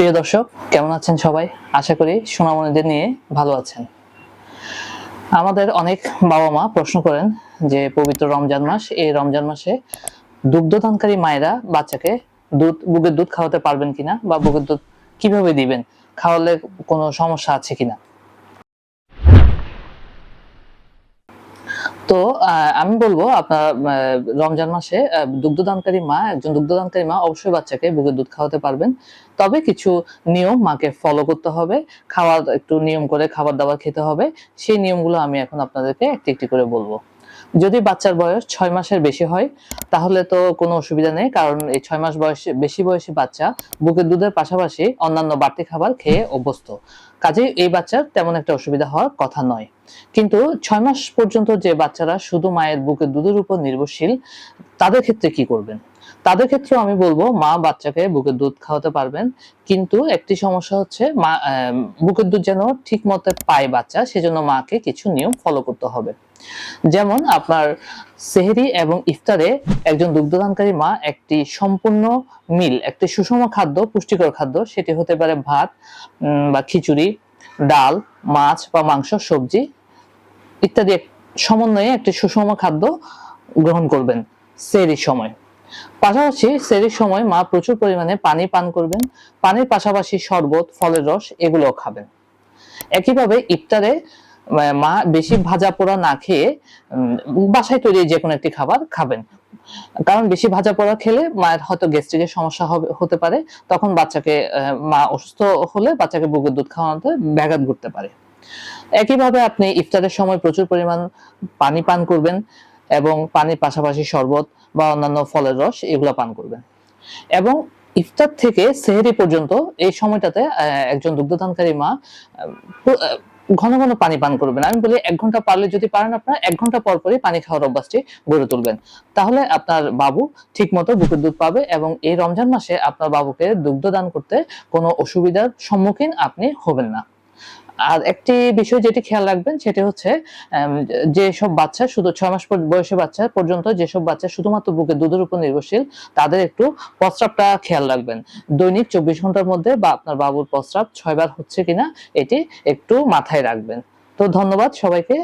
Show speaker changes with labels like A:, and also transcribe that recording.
A: প্রিয় দর্শক, কেমন আছেন সবাই? আশা করি সোনামণিদের নিয়ে ভালো আছেন। আমাদের অনেক বাবা মা প্রশ্ন করেন যে, পবিত্র রমজান মাস, এই রমজান মাসে দুগ্ধদানকারী মায়েরা বাচ্চাকে দুধ, বুকের দুধ খাওয়াতে পারবেন কিনা বা বুকের দুধ কীভাবে দিবেন? খাওয়ালে কোনো সমস্যা আছে কিনা? তো আমি বলব আপনার রমজান মাসে দুগ্ধদানকারী মা, একজন দুগ্ধদানকারী মা অবশ্যই বাচ্চাকে বুকের দুধ খাওয়াতে পারবেন। তবে কিছু নিয়ম মাকে ফলো করতে হবে। খাওয়ার একটু নিয়ম করে খাবার দাবার খেতে হবে। সেই নিয়মগুলো আমি এখন আপনাদেরকে একটি একটি করে বলব। যদি বাচ্চার বয়স ছয় মাসের বেশি হয়, তাহলে তো কোনো অসুবিধা নেই, কারণ এই ছয় মাস বয়সে, বেশি বয়সী বাচ্চা বুকের দুধের পাশাপাশি অন্যান্য বাড়তি খাবার খেয়ে অভ্যস্ত। কাজেই এই বাচ্চার তেমন একটা অসুবিধা হওয়ার কথা নয়। কিন্তু ছয় মাস পর্যন্ত যে বাচ্চারা শুধু মায়ের বুকের দুধের উপর নির্ভরশীল, তাদের ক্ষেত্রে কি করবেন? তাদের ক্ষেত্রে আমি বলব, মা বাচ্চাকে বুকের দুধ খাওয়াতে পারবেন। কিন্তু একটি সমস্যা হচ্ছে, মা বুকের দুধ যেন ঠিক মতো পায় বাচ্চা, সেজন্য মাকে কিছু নিয়ম ফলো করতে হবে। যেমন আপনার সেহরি এবং ইফতারে একজন দুগ্ধদানকারী মা একটি সম্পূর্ণ মিল, একটি সুষম খাদ্য, পুষ্টিকর খাদ্য, সেটি হতে পারে ভাত বা খিচুড়ি, ডাল, মাছ বা মাংস, সবজি ইত্যাদি সমন্বয়ে একটি সুষম খাদ্য গ্রহণ করবেন সেরির সময়। পাশাপাশি সেরির সময় মা প্রচুর পরিমাণে পানি পান করবেন, পানির পাশাপাশি শরবত, ফলের রস এগুলোও খাবেন। একইভাবে ইফতারে মা বেশি ভাজা পোড়া না খেয়ে বাসায় তৈরি যে কোনো একটি খাবার খাবেন। কারণ বেশি ভাজা পোড়া খেলে মায়ের হয়তো গ্যাস্ট্রিকের সমস্যা হবে, হতে পারে। তখন বাচ্চাকে মা অসুস্থ হলে বাচ্চাকে বুকের দুধ খাওয়ানোতে ব্যাঘাত ঘটতে পারে। একইভাবে আপনি ইফতারের সময় প্রচুর পরিমাণ পানি পান করবেন এবং পানির পাশাপাশি শরবত বা অন্যান্য ফলের রস এগুলো পান করবেন। এবং ইফতার থেকে সেহরি পর্যন্ত এই সময়টাতে একজন দুগ্ধদানকারী মা ঘন ঘন পানি পান করবেন। আমি বলি এক ঘণ্টা পারলে যদি পারেন আপনারা, এক ঘণ্টা পর পরই পানি খাওয়ার অভ্যাসটি গড়ে তুলবেন। তাহলে আপনার বাবু ঠিক মতো বুকের দুধ পাবে এবং এই রমজান মাসে আপনার বাবুকে দুগ্ধ দান করতে কোনো অসুবিধার সম্মুখীন আপনি হবেন না। আর একটি বিষয় যেটি খেয়াল রাখবেন, সেটি হচ্ছে যেসব বাচ্চা শুধু ছয় মাস বয়সী বাচ্চা পর্যন্ত যেসব বাচ্চা শুধুমাত্র বুকে দুধের উপর নির্ভরশীল, তাদের একটু প্রস্রাবটা খেয়াল রাখবেন। দৈনিক চব্বিশ ঘণ্টার মধ্যে বা আপনার বাবুর প্রস্রাব ছয়বার হচ্ছে কিনা, এটি একটু মাথায় রাখবেন। তো ধন্যবাদ সবাইকে।